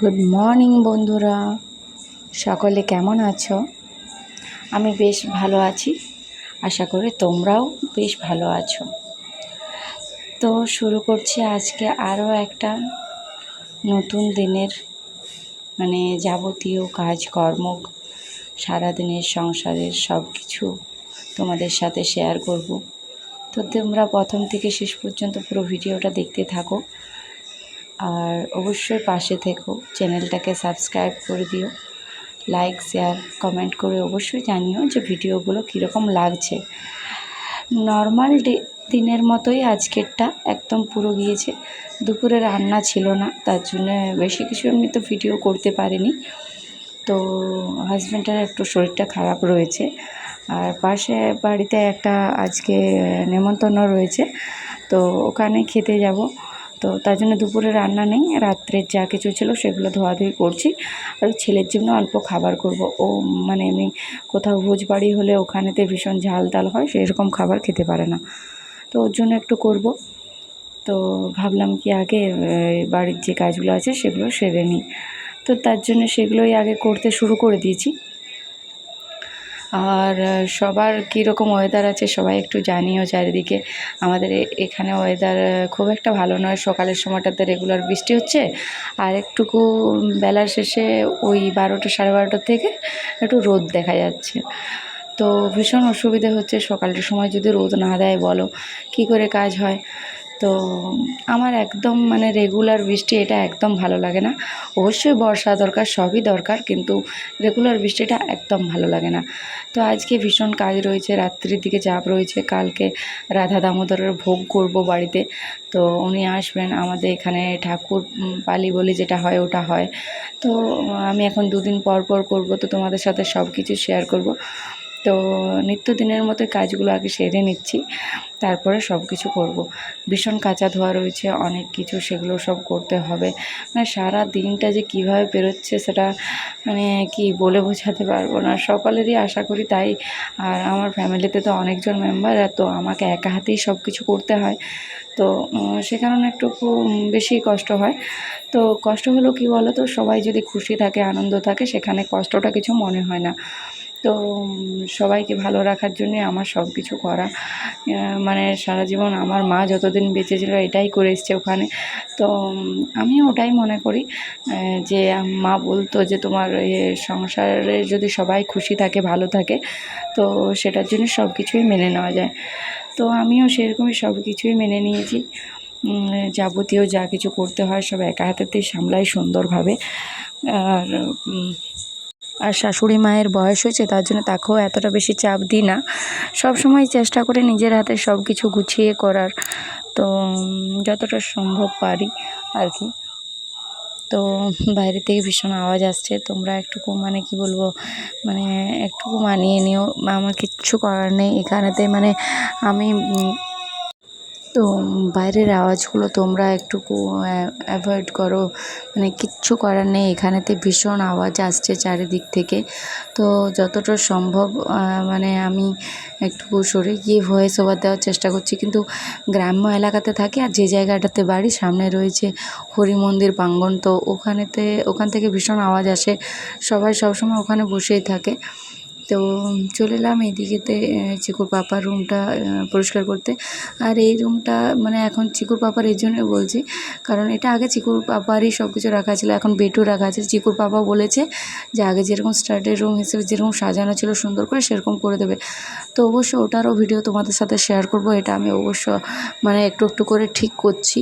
Good morning বন্ধুরা। সকলে কেমন আছো? আমি বেশ ভালো আছি। আশা করি তোমরাও বেশ ভালো আছো। তো শুরু করছি আজকে আরও একটা নতুন দিনের মানে যাবতীয় কাজকর্ম সারাদিনের সংসারের সব কিছু তোমাদের সাথে শেয়ার করব। তো তোমরা প্রথম থেকে শেষ পর্যন্ত পুরো ভিডিওটা দেখতে থাকো। আর অবশ্যই পাশে থেকো, চ্যানেলটাকে সাবস্ক্রাইব করে দিও, লাইক, শেয়ার, কমেন্ট করে অবশ্যই জানিও যে ভিডিওগুলো কীরকম লাগছে। নর্মাল দিনের মতোই আজকেরটা একদম পুরো গিয়েছে, দুপুরে রান্না ছিল না, তার জন্য বেশি কিছু এমনি তো ভিডিও করতে পারিনি। তো হাজব্যান্ডের একটু শরীরটা খারাপ রয়েছে, আর পাশে বাড়িতে একটা আজকে নেমন্তন্ন রয়েছে, তো ওখানে খেতে যাব। তো তার জন্য দুপুরে রান্না নেই, রাত্রের যা কিছু ছিল সেগুলো ধোয়াধুয়ি করছি। আর ছেলের জন্য অল্প খাবার করব। ও মানে এমনি কোথাও ভোজ বাড়ি হলে ওখানেতে ভীষণ ঝাল তাল হয়, সেরকম খাবার খেতে পারে না। তো ওর জন্য একটু করব। তো ভাবলাম কি আগে বাড়ির যে কাজগুলো আছে সেগুলো সেরে নিই। তো তার জন্য সেগুলোই আগে করতে শুরু করে দিয়েছি। আর সবার কীরকম ওয়েদার আছে সবাই একটু জানিও চারিদিকে। আমাদের এখানে ওয়েদার খুব একটা ভালো নয়। সকালের সময়টাতে রেগুলার বৃষ্টি হচ্ছে। আর একটুকু বেলার শেষে ওই বারোটা সাড়ে বারোটার থেকে একটু রোদ দেখা যাচ্ছে। তো ভীষণ অসুবিধে হচ্ছে সকালের সময় যদি রোদ না দেয় বলো, কী করে কাজ হয়? তো আমার একদম মানে রেগুলার বৃষ্টি এটা একদম ভালো লাগে না। অবশ্যই বর্ষা দরকার, সবই দরকার, কিন্তু রেগুলার বৃষ্টিটা একদম ভালো লাগে না। তো আজকে ভীষণ কাজ রয়েছে, রাত্রির দিকে চাপ রয়েছে, কালকে রাধা দামোদরের ভোগ করব বাড়িতে। তো উনি আসবেন আমাদের এখানে ঠাকুর পালি বলে যেটা হয় ওটা হয়। তো আমি এখন দুদিন পর পর করব, তো তোমাদের সাথে সব কিছু শেয়ার করব। তো নিত্যদিনের মতো কাজগুলো আগে সেরে নিচ্ছি, তারপরে সব কিছু করব। ভীষণ কাঁচা ধোয়া রয়েছে, অনেক কিছু সেগুলো সব করতে হবে। মানে সারা দিনটা যে কীভাবে বেরোচ্ছে সেটা মানে কি বলে বোঝাতে পারব না। সকলেরই আশা করি তাই। আর আমার ফ্যামিলিতে তো অনেকজন মেম্বার তো আমাকে একা হাতেই সব কিছু করতে হয়। তো সে কারণে একটু বেশি কষ্ট হয়। তো কষ্ট হলো কি বলো তো সবাই যদি খুশি থাকে, আনন্দ থাকে, সেখানে কষ্টটা কিছু মনে হয় না। তো সবাইকে ভালো রাখার জন্যে আমার সব কিছু করা মানে সারা জীবন আমার মা যতদিন বেঁচে ছিল এটাই করে এসছে ওখানে। তো আমিও ওটাই মনে করি যে মা বলতো যে তোমার সংসারে যদি সবাই খুশি থাকে, ভালো থাকে, তো সেটার জন্য সব কিছুই মেনে নেওয়া যায়। তো আমিও সেরকমই সব কিছুই মেনে নিয়েছি। যাবতীয় যা কিছু করতে হয় সব একা হাতেতেই সামলাই সুন্দরভাবে। আর আর শাশুড়ি মায়ের বয়স হয়েছে, তার জন্য তাকেও এতটা বেশি চাপ দিই না। সব সময় চেষ্টা করে নিজের হাতে সব কিছু গুছিয়ে করার। তো যতটা সম্ভব পারি আর কি। তো, বাইরে থেকে ভীষণ আওয়াজ আসছে, তোমরা একটুকু মানে কি বলব মানে একটুকু মানিয়ে নিও। আমার কিচ্ছু করার নেই এখানেতে মানে আমি তো বাইরের আওয়াজগুলো তোমরা একটুকু অ্যাভয়েড করো। মানে কিচ্ছু করার নেই, এখানেতে ভীষণ আওয়াজ আসছে চারিদিক থেকে। তো যতটা সম্ভব মানে আমি একটু সরে গিয়ে ভয়েস ওভার দেওয়ার চেষ্টা করছি। কিন্তু গ্রাম্য এলাকাতে থাকি আর যে জায়গাটাতে বাড়ি, সামনে রয়েছে হরি মন্দির প্রাঙ্গণ। তো ওখানেতে, ওখান থেকে ভীষণ আওয়াজ আসে। সবাই সবসময় ওখানে বসেই থাকে। তো চলে এলাম এদিকেতে চিকুর পাপার রুমটা পরিষ্কার করতে। আর এই রুমটা মানে এখন চিকুর পাপার এই জন্যই বলছি, কারণ এটা আগে চিকুর পাপারই সব কিছু রাখা ছিল, এখন বেটু রাখা আছে। চিকুর পাপা বলেছে যে আগে যেরকম স্টার্টের রুম হিসেবে যেরকম সাজানো ছিল, সুন্দর করে সেরকম করে দেবে। তো অবশ্য ওটারও ভিডিও তোমাদের সাথে শেয়ার করব, এটা আমি অবশ্য মানে একটু একটু করে ঠিক করছি।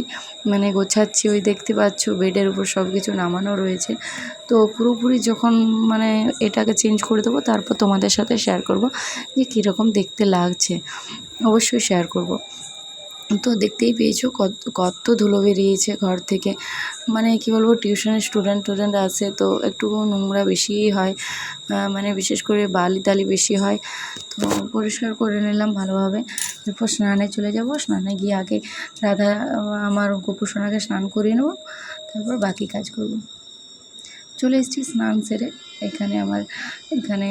মানে গোছাচ্ছি, ওই দেখতে পাচ্ছ, বেডের উপর সব কিছু নামানো রয়েছে। তো পুরোপুরি যখন মানে এটাকে চেঞ্জ করে দেবো, তারপর তোমাদের সাথে শেয়ার করব যে কীরকম দেখতে লাগছে। অবশ্যই শেয়ার করব। তো দেখতেই পেয়েছ কত কত ধুলো বেরিয়েছে ঘর থেকে। মানে কি বলব টিউশনের স্টুডেন্ট টুডেন্ট আছে তো একটু নোংরা বেশিই হয়। মানে বিশেষ করে বালি টালি বেশি হয়। তো পরিষ্কার করে নিলাম ভালোভাবে। এরপর স্নানে চলে যাব। স্নানে গিয়ে আগে রাধা, আমার গোপু সোনাকে স্নান করিয়ে নেব। তারপর বাকি কাজ করব। চলে এসেছি স্নান সেরে। এখানে আমার এখানে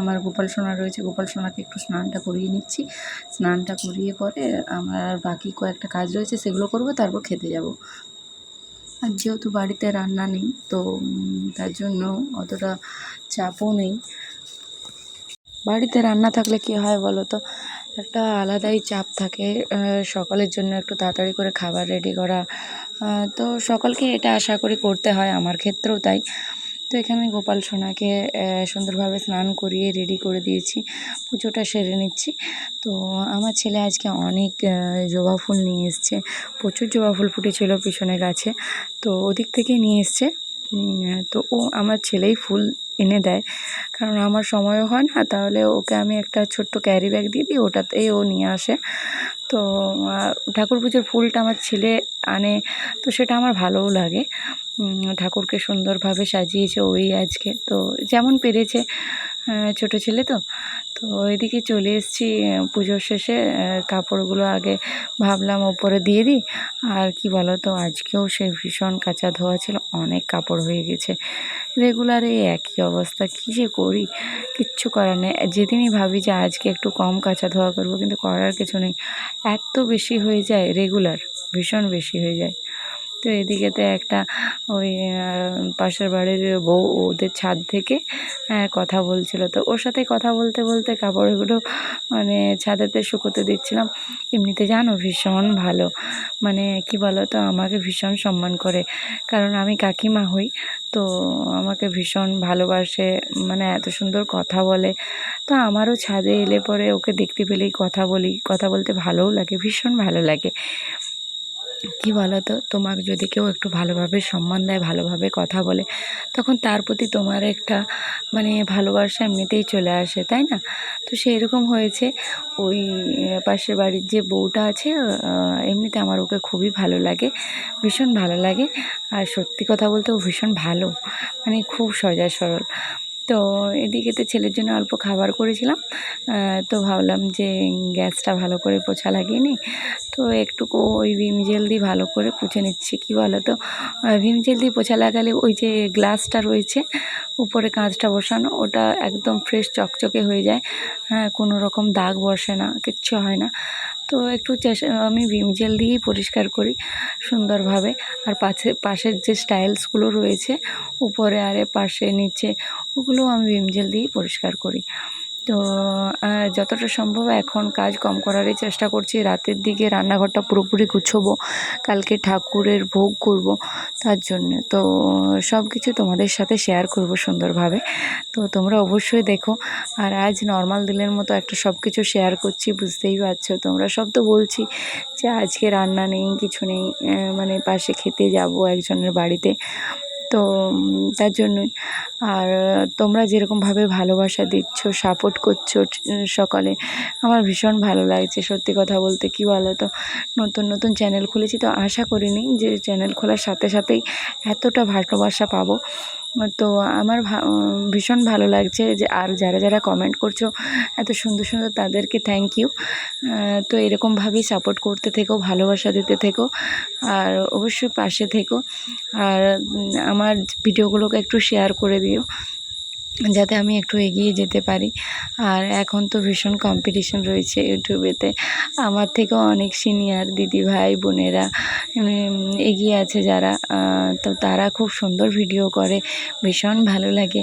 আমার গোপাল সোনা রয়েছে। গোপাল সোনাকে একটু স্নানটা করিয়ে নিচ্ছি। স্নানটা করিয়ে পরে আমার বাকি কয়েকটা কাজ রয়েছে, সেগুলো করব, তারপর খেতে যাব। আর যেহেতু বাড়িতে রান্না নেই, তো তার জন্য অতটা চাপও নেই। বাড়িতে রান্না থাকলে কি হয় বলো তো? একটা আলাদাই চাপ থাকে সকালের জন্য একটু তাড়াতাড়ি করে খাবার রেডি করা তো সকলকে এটা আশা করি করতে হয়, আমার ক্ষেত্রেও তাই। তো এখানে গোপাল সোনাকে সুন্দরভাবে স্নান করিয়ে রেডি করে দিয়েছি, পুজোটা সেরে নিচ্ছি। তো আমার ছেলে আজকে অনেক জবা ফুল নিয়ে এসছে, প্রচুর জবা ফুল ফুটেছিল পিছনে গাছে, তো ওদিক থেকে নিয়ে এসছে। তো ও, আমার ছেলেই ফুল এনে দেয়, কারণ আমার সময়ও হয় না, তাহলে ওকে আমি একটা ছোট্ট ক্যারি ব্যাগ দিয়ে দিই, ওটাতেই ও নিয়ে আসে। তো ঠাকুর পুজোর ফুলটা আমার ছেলে আনে, তো সেটা আমার ভালোও লাগে। ঠাকুরকে সুন্দরভাবে সাজিয়েছে ওই আজকে। তো যেমন পেরেছে ছোটো ছেলে তো। তো ওইদিকে চলে এসেছি পুজোর শেষে কাপড়গুলো আগে ভাবলাম ওপরে দিয়ে দিই। আর কি বলো তো আজকেও সে ভীষণ কাঁচা ধোয়া ছিল, অনেক কাপড় হয়ে গেছে। রেগুলার এই একই অবস্থা, কী যে করি? কিচ্ছু করার নেই। যেদিনই ভাবি যে আজকে একটু কম কাঁচা ধোয়া করব, কিন্তু করার কিছু নেই। এত বেশি হয়ে যায় রেগুলার। ভীষণ বেশি হয়ে যায়। তো এদিকেতে একটা ওই পাশের বাড়ির বউ ওদের ছাদ থেকে কথা বলছিল। তো ওর সাথে কথা বলতে বলতে কাপড়গুলো মানে ছাদেতে শুকোতে দিচ্ছিলাম। এমনিতে জানো ভীষণ ভালো। মানে কি বলো তো আমাকে ভীষণ সম্মান করে। কারণ আমি কাকিমা হই, তো আমাকে ভীষণ ভালোবাসে মানে এত সুন্দর কথা বলে। তো আমারও ছাদে এলে পরে ওকে দেখতে পেলেই কথা বলি, কথা বলতে ভালোও লাগে, ভীষণ ভালো লাগে। কি বলো তো তোমাকে যদি কেউ একটু ভালোভাবে সম্মান দেয়, ভালোভাবে কথা বলে, তখন তার প্রতি তোমার একটা মানে ভালোবাসা এমনিতেই চলে আসে, তাই না? তো সেই রকম হয়েছে। ওই পাশের বাড়ির যে বউটা আছে এমনিতে আমার ওকে খুবই ভালো লাগে, ভীষণ ভালো লাগে। আর সত্যি কথা বলতে ও ভীষণ ভালো। মানে খুব সজা সরল তো এদিকে তো ছেলের জন্য অল্প খাবার করেছিলাম তো ভাবলাম যে গ্যাসটা ভালো করে পোছা লাগিয়ে তো একটুকু ওই ভিম জেল দিয়ে ভালো করে পুছে নিচ্ছি, কী বলো তো ভিম জেল দিয়ে পোছা লাগালে ওই যে গ্লাসটা রয়েছে, উপরে কাঁচটা বসানো, ওটা একদম ফ্রেশ চকচকে হয়ে যায়। হ্যাঁ কোনো রকম দাগ বসে না, কিচ্ছু হয় না। তো একটু চেষ্টা আমি ভিম জেল দিয়েই পরিষ্কার করি সুন্দরভাবে। আর পাশে পাশের যে স্টাইলসগুলো রয়েছে, উপরে আরে পাশে নিচে ওগুলো আমি ভিম জেল দিয়েই পরিষ্কার করি। তো যতটা সম্ভব এখন কাজ কম করারই চেষ্টা করছি। রাতের দিকে রান্নাঘরটা পুরোপুরি গুছবো, কালকে ঠাকুরের ভোগ করব তার জন্য। তো সব কিছু তোমাদের সাথে শেয়ার করব সুন্দরভাবে। তো, তোমরা অবশ্যই দেখো। আর আজ নর্মাল দিনের মতো একটা সব কিছু শেয়ার করছি, বুঝতেই পারছ? তোমরা সব তো বলছি যে আজকে রান্না নেই, কিছু নেই মানে পাশে খেতে যাব একজনের বাড়িতে। তো তার জন্যই। আর তোমরা যেরকমভাবে ভালোবাসা দিচ্ছ সাপোর্ট করছ সকলে, আমার ভীষণ ভালো লাগছে সত্যি কথা বলতে, কি বলো তো নতুন নতুন চ্যানেল খুলেছি তো আশা করিনি যে চ্যানেল খোলার সাথে সাথেই এতটা ভালোবাসা পাবো। তো আমার ভীষণ ভালো লাগছে যে আর যারা যারা কমেন্ট করছ, এত সুন্দর সুন্দর তাদেরকে থ্যাংক ইউ তো এরকমভাবেই সাপোর্ট করতে থেকো, ভালোবাসা দিতে থেকো, আর অবশ্যই পাশে থেকো। আর আমার ভিডিওগুলোকে একটু শেয়ার করে দিও। যাতে আমি একটু এগিয়ে যেতে পারি। আর এখন তো ভীষণ কম্পিটিশন রয়েছে ইউটিউবেতে আমার থেকেও অনেক সিনিয়র দিদি ভাই, বোনেরা এগিয়ে আছে যারা। তো তারা খুব সুন্দর ভিডিও করে, ভীষণ ভালো লাগে।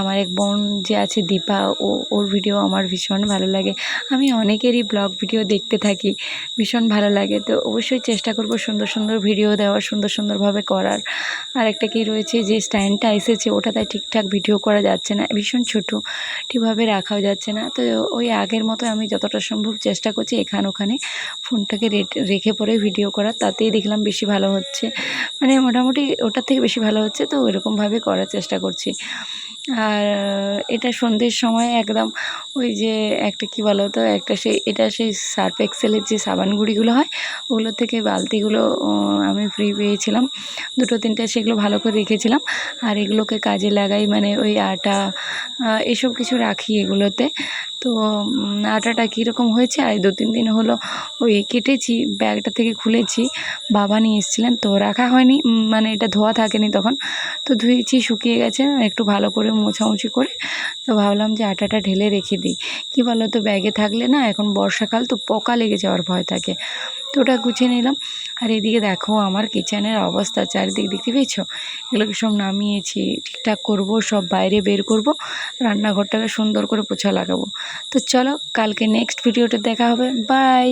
আমার এক বোন যে আছে দীপা, ও, ওর ভিডিও আমার ভীষণ ভালো লাগে। আমি অনেকেরই ব্লগ ভিডিও দেখতে থাকি, ভীষণ ভালো লাগে। তো অবশ্যই চেষ্টা করব সুন্দর সুন্দর ভিডিও দেওয়ার, সুন্দর সুন্দরভাবে করার। আর একটা কি রয়েছে, যে স্ট্যান্ডটা এসেছে, ওটাতে ঠিকঠাক ভিডিও করা যাচ্ছে না, ভীষণ ছোটো ঠিকভাবে রাখাও যাচ্ছে না। তো ওই আগের মতো আমি যতটা সম্ভব চেষ্টা করছি এখান ওখানে ফোনটাকে রেখে পরে ভিডিও করার তাতেই দেখলাম বেশি ভালো হচ্ছে। মানে মোটামুটি ওটার থেকে বেশি ভালো হচ্ছে, তো ওইরকমভাবে করার চেষ্টা করছি। আর এটা সন্ধ্যের সময় একদম ওই যে একটা কি বলো তো একটা সেই, এটা সেই সার্ফ এক্সেলের যে সাবান গুঁড়িগুলো হয়, ওগুলো থেকে বালতিগুলো আমি ফ্রি পেয়েছিলাম। দুটো তিনটে সেগুলো ভালো করে রেখেছিলাম। আর এগুলোকে কাজে লাগাই মানে ওই আটা এসব কিছু রাখি এগুলোতে। তো আটাটা কীরকম হয়েছে? আর দু তিন দিন হলো ওই কেটেছি, ব্যাগটা থেকে খুলেছি। বাবা নিয়ে এসেছিলেন, তো রাখা হয়নি। মানে এটা ধোয়া থাকেনি তখন। তো ধুয়েছি, শুকিয়ে গেছে, একটু ভালো করে মোছামুছি করে। তো ভাবলাম যে আটাটা ঢেলে রেখে দিই। কী বলো তো ব্যাগে থাকলে না এখন বর্ষাকাল, তো পোকা লেগে যাওয়ার ভয় থাকে। তো ওটা গুছিয়ে নিলাম। আর এদিকে দেখো আমার কিচেনের অবস্থা, চারিদিক দেখতে পেয়েছ? এগুলোকে সব নামিয়েছি, ঠিকঠাক করব, সব বাইরে বের করব? রান্নাঘরটাকে সুন্দর করে পোছা লাগাবো। তো চলো, কালকে নেক্সট ভিডিওটা দেখা হবে। বাই